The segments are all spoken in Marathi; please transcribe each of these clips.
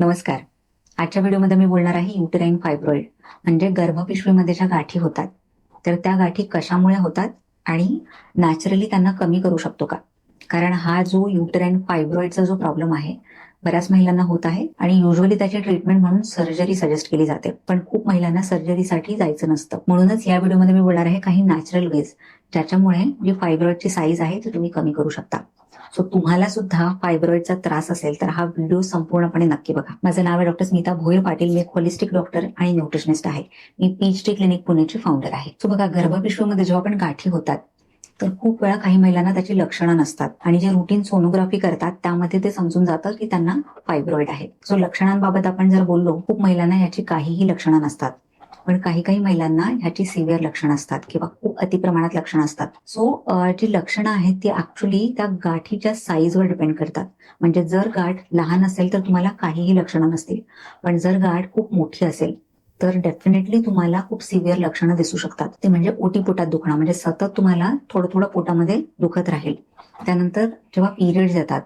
नमस्कार. आजच्या व्हिडिओमध्ये मी बोलणार आहे युटेराईन फायब्रॉइड म्हणजे गर्भपिशवीमध्ये ज्या गाठी होतात तर त्या गाठी कशामुळे होतात आणि नॅचरली त्यांना कमी करू शकतो का? कारण हा जो युटेराईन फायब्रॉइडचा जो प्रॉब्लेम आहे बऱ्याच महिलांना होत आहे आणि युजली त्याची ट्रीटमेंट म्हणून सर्जरी सजेस्ट केली जाते. पण खूप महिलांना सर्जरीसाठी जायचं नसतं. म्हणूनच या व्हिडिओमध्ये मी बोलणार आहे काही नॅचरल वेज ज्याच्यामुळे जी फायब्रॉइडची साईज आहे ती तुम्ही कमी करू शकता. सो तुम्हाला सुद्धा फायब्रॉइडचा त्रास असेल तर हा व्हिडिओ संपूर्णपणे नक्की बघा. माझं नाव आहे डॉक्टर स्मिता भोयर पाटील. मी एक होलिस्टिक डॉक्टर आणि न्यूट्रिशनिस्ट आहे. मी पीएचडी क्लिनिक पुणेची फाउंडर आहे. सो बघा गर्भपिशवीमध्ये जेव्हा पण गाठी होतात तर खूप वेळा काही महिलांना त्याची लक्षणं नसतात. आणि जे रुटीन सोनोग्राफी करतात त्यामध्ये ते समजून जातं की त्यांना फायब्रॉइड आहे. सो लक्षणांबाबत आपण जर बोललो खूप महिलांना याची काहीही लक्षणं नसतात. पण काही काही महिलांना ह्याची सिव्हिअर लक्षणं असतात किंवा खूप अतिप्रमाणात लक्षणं असतात. सो जी लक्षणं आहेत ती ऍक्च्युली त्या गाठीच्या साईजवर डिपेंड करतात. म्हणजे जर गाठ लहान असेल तर तुम्हाला काहीही लक्षणं नसतील. पण जर गाठ खूप मोठी असेल तर डेफिनेटली तुम्हाला खूप सिव्हिअर लक्षणं दिसू शकतात. ते म्हणजे ओटी पोटात दुखणं. म्हणजे सतत तुम्हाला थोडं थोडं पोटामध्ये दुखत राहील. त्यानंतर जेव्हा पिरियड्स येतात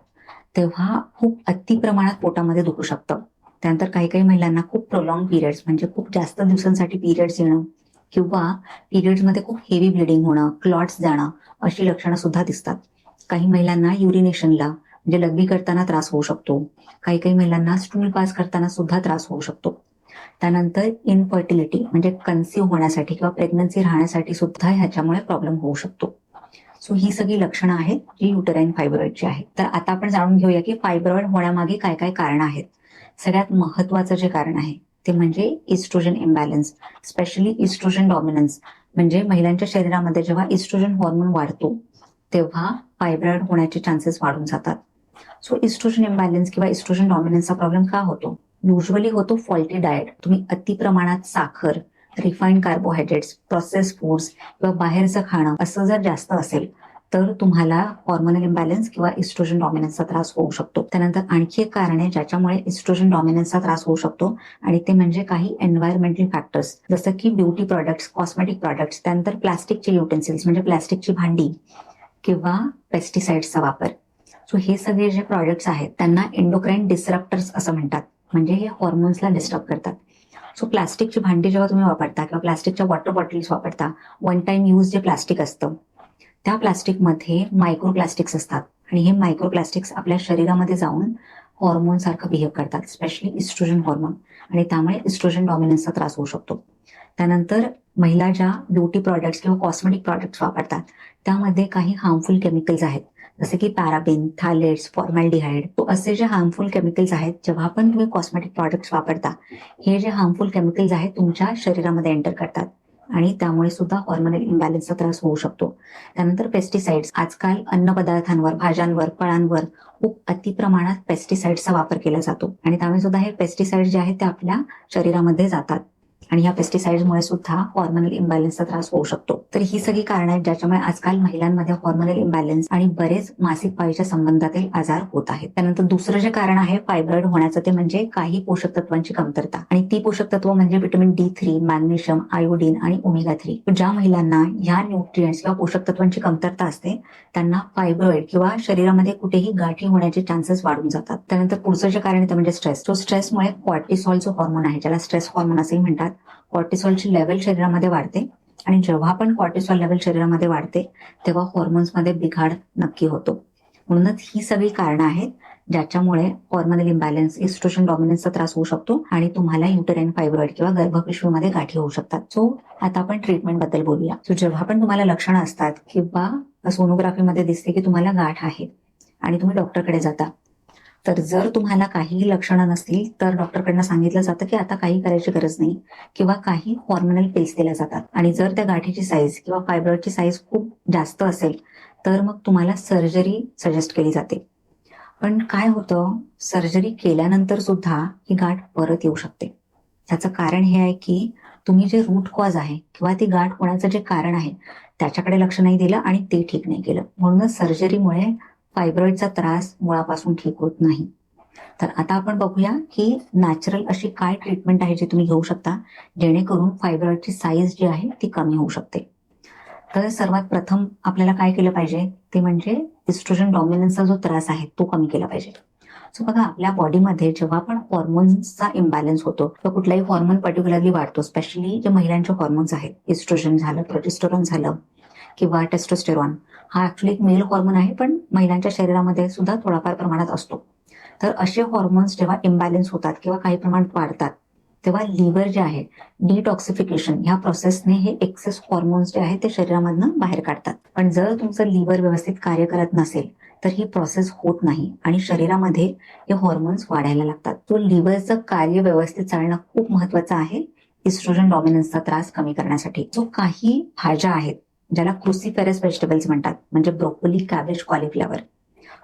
तेव्हा खूप अति प्रमाणात पोटामध्ये दुखू शकतं. त्यानंतर काही काही महिलांना खूप प्रोलॉंग पिरियड्स म्हणजे खूप जास्त दिवसांसाठी पिरियड्स येणं किंवा पिरियड्समध्ये खूप हेवी ब्लिडिंग होणं क्लॉट्स जाणं अशी लक्षणं सुद्धा दिसतात. काही महिलांना युरिनेशनला म्हणजे लघवी करताना त्रास होऊ शकतो. काही काही महिलांना स्टूल पास करताना सुद्धा त्रास होऊ शकतो. त्यानंतर इनफर्टिलिटी म्हणजे कन्सिव्ह होण्यासाठी किंवा प्रेग्नन्सी राहण्यासाठी सुद्धा ह्याच्यामुळे प्रॉब्लेम होऊ शकतो. सो ही सगळी लक्षणं आहेत जी युटराईन फायब्रॉइडची आहेत. तर आता आपण जाणून घेऊया की फायब्रॉइड होण्यामागे काय काय कारण आहेत. सगळ्यात महत्वाचं जे कारण आहे ते म्हणजे oestrogen imbalance specially oestrogen dominance म्हणजे महिलांच्या शरीरामध्ये जेव्हा इस्ट्रोजन हॉर्मोन वाढतो तेव्हा फायब्रॉइड होण्याचे चान्सेस वाढून जातात. सो इस्ट्रोजन इम्बॅलन्स किंवा इस्ट्रोजन डॉमिनन्सचा प्रॉब्लेम का होतो? युजली होतो फॉल्टी डाएट तुम्ही अति प्रमाणात साखर रिफाईंड कार्बोहायड्रेट्स प्रोसेस फूड्स किंवा बाहेरचं खाणं असं जर जास्त असेल तर तुम्हाला हॉर्मोनल इम्बॅलन्स किंवा इस्ट्रोजन डॉमिनन्सचा त्रास होऊ शकतो. त्यानंतर आणखी एक कारण आहे ज्याच्यामुळे इस्ट्रोजन डॉमिनन्सचा त्रास होऊ शकतो आणि ते म्हणजे काही एन्व्हायरमेंटल फॅक्टर्स जसं की ब्युटी प्रॉडक्ट्स कॉस्मेटिक प्रॉडक्ट्स त्यानंतर प्लास्टिकचे युटेन्सिल्स म्हणजे प्लास्टिकची भांडी किंवा पेस्टिसाइड्सचा वापर. सो हे सगळे जे प्रॉडक्ट्स आहेत त्यांना एन्डोक्राईन डिस्रप्टर्स असं म्हणतात. म्हणजे हे हॉर्मोन्सला डिस्टर्ब करतात. सो प्लास्टिकची भांडी जेव्हा तुम्ही वापरता किंवा प्लास्टिकच्या वॉटर बॉटल्स वापरता वन टाइम यूज जे प्लास्टिक असतं त्या प्लास्टिकमध्ये मायक्रोप्लास्टिक्स असतात. आणि हे मायक्रोप्लास्टिक्स आपल्या शरीरामध्ये जाऊन हॉर्मोन सारखं बिहेव करतात स्पेशली इस्ट्रोजन हॉर्मोन आणि त्यामुळे इस्ट्रोजन डॉमिनन्सचा त्रास होऊ शकतो. त्यानंतर महिला ज्या ब्युटी प्रॉडक्ट्स किंवा कॉस्मेटिक प्रॉडक्ट्स वापरतात त्यामध्ये काही हार्मफुल केमिकल्स आहेत. जसे की पॅराबिन थायलेट्स फॉर्मॅल्डिहाइड तो असे जे हार्मफुल केमिकल्स आहेत जेव्हा पण तुम्ही कॉस्मेटिक प्रॉडक्ट्स वापरता हे जे हार्मफुल केमिकल्स आहेत तुमच्या शरीरामध्ये एंटर करतात. आणि त्यामुळे सुद्धा हॉर्मोनल इम्बॅलन्सचा त्रास होऊ शकतो. त्यानंतर पेस्टिसाइड्स आजकाल अन्न पदार्थांवर भाज्यांवर फळांवर खूप अतिप्रमाणात पेस्टिसाइड्सचा वापर केला जातो. आणि त्यामुळे सुद्धा हे पेस्टिसाइड जे आहेत ते आपल्या शरीरामध्ये जातात. आणि ह्या पेस्टिसाइडमुळे सुद्धा हॉर्मोनल इम्बॅलन्सचा त्रास होऊ शकतो. तर ही सगळी कारण आहेत ज्याच्यामुळे आजकाल महिलांमध्ये हॉर्मोनल इम्बॅलन्स आणि बरेच मासिक पाळीच्या संबंधातील आजार होत आहेत. त्यानंतर दुसरं जे कारण आहे फायब्रॉइड होण्याचं ते म्हणजे काही पोषक तत्वांची कमतरता. आणि ती पोषक तत्व म्हणजे vitamin D three magnesium iodine आणि ओमेगा थ्री ज्या महिलांना ह्या न्यूट्रियन्स किंवा पोषक तत्वांची कमतरता असते त्यांना फायब्रॉइड किंवा शरीरामध्ये कुठेही गाठी होण्याचे चान्सेस वाढून जातात. त्यानंतर पुढचं जे कारण आहे ते म्हणजे स्ट्रेस तो स्ट्रेसमुळे कॉर्टिसॉल जो हॉर्मोन आहे ज्याला स्ट्रेस हॉर्मोन असेही म्हणतात. कॉर्टिसॉलची लेवल शरीरामध्ये वाढते आणि जेव्हा पण कॉर्टिसॉल लेवल शरीरामध्ये वाढते तेव्हा हॉर्मोन्समध्ये बिघाड नक्की होतो. म्हणूनच ही सगळी कारणं आहेत ज्याच्यामुळे हॉर्मोनल इम्बॅलन्स इस्ट्रोशन डॉमिनन्सचा त्रास होऊ शकतो आणि तुम्हाला युटराईन फायब्रॉइड किंवा गर्भपिशवीमध्ये गाठी होऊ शकतात. सो आता आपण ट्रीटमेंटबद्दल बोलूया. सो जेव्हा पण तुम्हाला लक्षणं असतात किंवा सोनोग्राफीमध्ये दिसते की तुम्हाला गाठ आहे आणि तुम्ही डॉक्टरकडे जाता तर जर तुम्हाला काहीही लक्षणं नसतील तर डॉक्टरकडनं सांगितलं जातं की आता काही करायची गरज नाही किंवा काही हॉर्मोनल पिल्स दिल्या जातात. आणि जर त्या गाठीची साईज किंवा फायब्रॉइडची साईज खूप जास्त असेल तर मग तुम्हाला सर्जरी सजेस्ट केली जाते. पण काय होतं सर्जरी केल्यानंतर सुद्धा ही गाठ परत येऊ शकते. त्याचं कारण हे आहे की तुम्ही जे रूट कॉज आहे किंवा ती गाठ होण्याचं जे कारण आहे त्याच्याकडे लक्ष नाही दिलं आणि ते ठीक नाही केलं. म्हणूनच सर्जरीमुळे फायब्रॉइडचा त्रास मुळापासून ठीक होत नाही. तर आता आपण बघूया की नॅचरल अशी काय ट्रीटमेंट आहे जी तुम्ही घेऊ शकता जेणेकरून फायब्रॉइडची साईज जी आहे ती कमी होऊ शकते. तर सर्वात प्रथम आपल्याला काय केलं पाहिजे? ते म्हणजे इस्ट्रोजन डॉमिनन्सचा जो त्रास आहे तो कमी केला पाहिजे. सो बघा आपल्या बॉडीमध्ये जेव्हा पण हॉर्मोन्सचा इम्बॅलन्स होतो किंवा कुठलाही हॉर्मोन पर्टिक्युलरली वाढतो स्पेशली जे महिलांचे हॉर्मोन्स आहेत इस्ट्रोजन झालं प्रोजेस्टोरॉन झालं किंवा टेस्टोस्टेरॉन हा ऍक्च्युली एक मेल हॉर्मोन आहे पण महिलांच्या शरीरामध्ये सुद्धा थोडाफार प्रमाणात असतो. तर असे हॉर्मोन्स जेव्हा इम्बॅलन्स होतात किंवा काही प्रमाणात वाढतात तेव्हा लिव्हर जे आहे डिटॉक्सिफिकेशन ह्या प्रोसेसने हे एक्सेस हॉर्मोन्स जे आहे ते शरीरामधनं बाहेर काढतात. पण जर तुमचं लिव्हर व्यवस्थित कार्य करत नसेल तर ही प्रोसेस होत नाही आणि शरीरामध्ये हे हॉर्मोन्स वाढायला लागतात. तो लिव्हरचं कार्य व्यवस्थित चालणं खूप महत्वाचं आहे. इस्ट्रोजन डॉमिनन्सचा त्रास कमी करण्यासाठी. जो काही भाज्या आहेत ज्याला क्रुसिफेरस व्हेजिटेबल्स म्हणतात म्हणजे ब्रोकोली कॅबेज कॉलीफ्लॉवर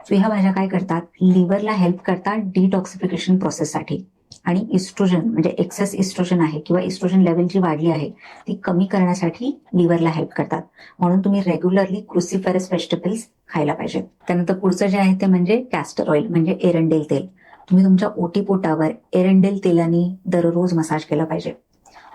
सो ह्या भाज्या काय करतात? लिव्हरला हेल्प करतात डिटॉक्सिफिकेशन प्रोसेससाठी आणि इस्ट्रोजन म्हणजे एक्सेस इस्ट्रोजन आहे किंवा इस्ट्रोजन लेवल जी वाढली आहे ती कमी करण्यासाठी लिव्हरला हेल्प करतात. म्हणून तुम्ही रेग्युलरली क्रुसिफेरस व्हेजिटेबल्स खायला पाहिजेत. त्यानंतर पुढचं जे आहे ते म्हणजे कॅस्टर ऑइल म्हणजे एरंडेल तेल. तुम्ही तुमच्या ओटीपोटावर एरंडेल तेलाने दररोज मसाज केला पाहिजे.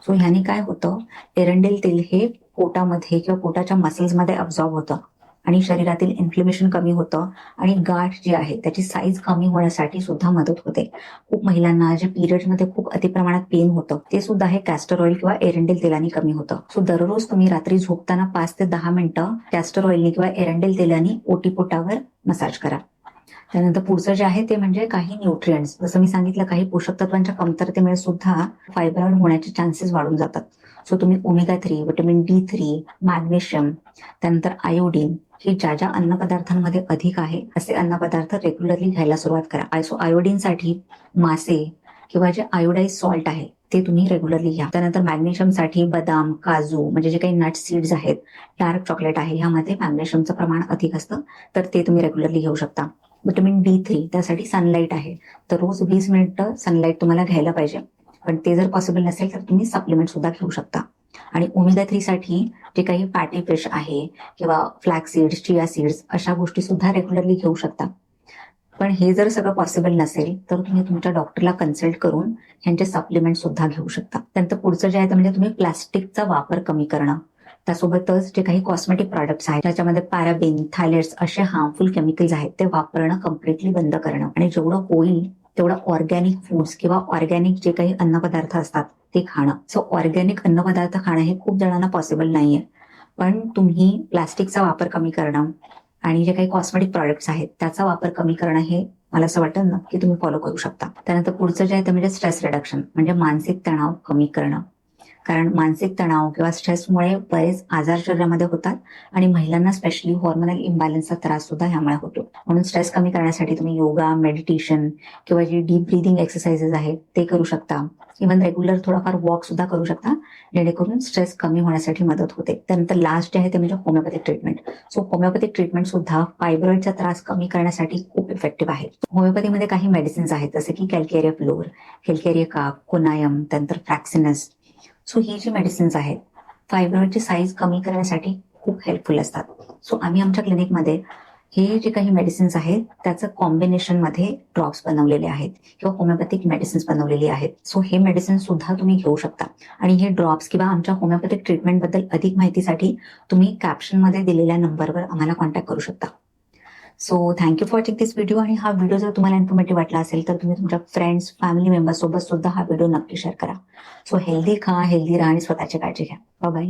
सो ह्याने काय होतं? एरंडेल तेल हे पोटामध्ये किंवा पोटाच्या मसल्समध्ये अब्झॉर्ब होतं. आणि शरीरातील इन्फ्लेमेशन कमी होतं आणि गाठ जी आहे त्याची साईज कमी होण्यासाठी सुद्धा मदत होते. खूप महिलांना जे पिरियडमध्ये खूप अतिप्रमाणात पेन होतं ते सुद्धा हे कॅस्टर ऑइल किंवा एरंडेल तेलाने कमी होतं. सो दररोज तुम्ही रात्री झोपताना पाच ते दहा मिनिटं कॅस्टर ऑइलने किंवा एरंडेल तेलाने ओटीपोटावर मसाज करा. त्यानंतर पुढचं जे आहे ते म्हणजे काही न्यूट्रियंट्स जसं मी सांगितलं काही पोषक तत्वांच्या कमतरतेमुळे सुद्धा फायब्रॉइड होण्याचे चान्सेस वाढून जातात. सो तुम्ही omega three vitamin D three magnesium त्यानंतर आयोडीन हे ज्या ज्या अन्नपदार्थांमध्ये अधिक आहे असे अन्नपदार्थ रेग्युलरली घ्यायला सुरुवात करा. आयसो आयोडीनसाठी मासे किंवा जे आयोडाईज सॉल्ट आहे ते तुम्ही रेग्युलरली घ्या. त्यानंतर मॅग्नेशियमसाठी बदाम काजू म्हणजे जे काही नट सीड्स आहेत डार्क चॉकलेट आहे ह्यामध्ये मॅग्नेशियमचं प्रमाण अधिक असतं तर ते तुम्ही रेग्युलरली घेऊ शकता. विटॅमिन डी थ्री त्यासाठी सनलाईट आहे. तर रोज वीस मिनिटं सनलाईट तुम्हाला घ्यायला पाहिजे. पण ते जर पॉसिबल नसेल तर तुम्ही सप्लिमेंट सुद्धा घेऊ शकता. आणि ओमेगा थ्री साठी जे काही फॅटी फिश आहे किंवा फ्लॅक्स सीड्स चिया सीड्स अशा गोष्टी सुद्धा रेग्युलरली घेऊ शकता. पण हे जर सगळं पॉसिबल नसेल तर तुम्ही तुमच्या डॉक्टरला कन्सल्ट करून ह्यांचे सप्लिमेंट सुद्धा घेऊ शकता. त्यानंतर पुढचं जे आहे ते म्हणजे तुम्ही प्लास्टिकचा वापर कमी करणं. त्यासोबतच जे काही कॉस्मेटिक प्रॉडक्ट्स आहेत त्याच्यामध्ये पॅराबिन थायलेट्स असे हार्मफुल केमिकल्स आहेत ते वापरणं कम्प्लिटली बंद करणं. आणि जेवढं होईल तेवढं ऑर्गॅनिक फूड्स किंवा ऑर्गॅनिक जे काही अन्नपदार्थ असतात ते खाणं. सो ऑर्गॅनिक अन्नपदार्थ खाणं हे खूप जणांना पॉसिबल नाहीये. पण तुम्ही प्लास्टिकचा वापर कमी करणं आणि जे काही कॉस्मेटिक प्रॉडक्ट्स आहेत त्याचा वापर कमी करणं हे मला असं वाटतं नक्की तुम्ही फॉलो करू शकता. त्यानंतर पुढचं जे आहे ते म्हणजे स्ट्रेस रिडक्शन म्हणजे मानसिक तणाव कमी करणं. कारण मानसिक तणाव किंवा स्ट्रेसमुळे बरेच आजार शरीरामध्ये होतात आणि महिलांना स्पेशली हॉर्मोनल इम्बॅलन्सचा त्रास सुद्धा ह्यामुळे होतो. म्हणून स्ट्रेस कमी करण्यासाठी तुम्ही योगा मेडिटेशन किंवा जे डीप ब्रिदिंग एक्सरसाइजेस आहेत ते करू शकता. इव्हन रेग्युलर थोडाफार वॉक सुद्धा करू शकता जेणेकरून स्ट्रेस कमी होण्यासाठी मदत होते. त्यानंतर लास्ट जे आहे ते म्हणजे homeopathic treatment so homeopathic treatment सुद्धा फायब्रॉइडचा त्रास कमी करण्यासाठी खूप इफेक्टिव्ह आहे. होमिओपॅथीमध्ये काही मेडिसिन्स आहेत जसे की कॅल्केरिया फ्लोर कॅल्केरिया काप कोनायम त्यानंतर फ्रॅक्सिनस सो ही जी मेडिसिन्स आहेत फायब्रॉइडची साईज कमी करण्यासाठी खूप हेल्पफुल असतात. सो आम्ही आमच्या क्लिनिकमध्ये हे जे काही मेडिसिन्स आहेत त्याचं कॉम्बिनेशनमध्ये ड्रॉप्स बनवलेले आहेत किंवा होमिओपॅथिक मेडिसिन्स बनवलेली आहेत. सो हे मेडिसिन सुद्धा तुम्ही घेऊ शकता. आणि हे ड्रॉप्स किंवा आमच्या होमिओपॅथिक ट्रीटमेंटबद्दल अधिक माहितीसाठी तुम्ही कॅप्शनमध्ये दिलेल्या नंबरवर आम्हाला कॉन्टॅक्ट करू शकता. So thank you for watching this video आणि हा व्हिडिओ जर तुम्हाला इन्फॉर्मेटिव्ह वाटला असेल तर तुम्ही तुमच्या फ्रेंड्स फॅमिली मेंबर्स सोबत सुद्धा हा व्हिडिओ नक्की शेअर करा. सो हेल्दी खा हेल्दी राहा आणि स्वतःची काळजी घ्या. बाय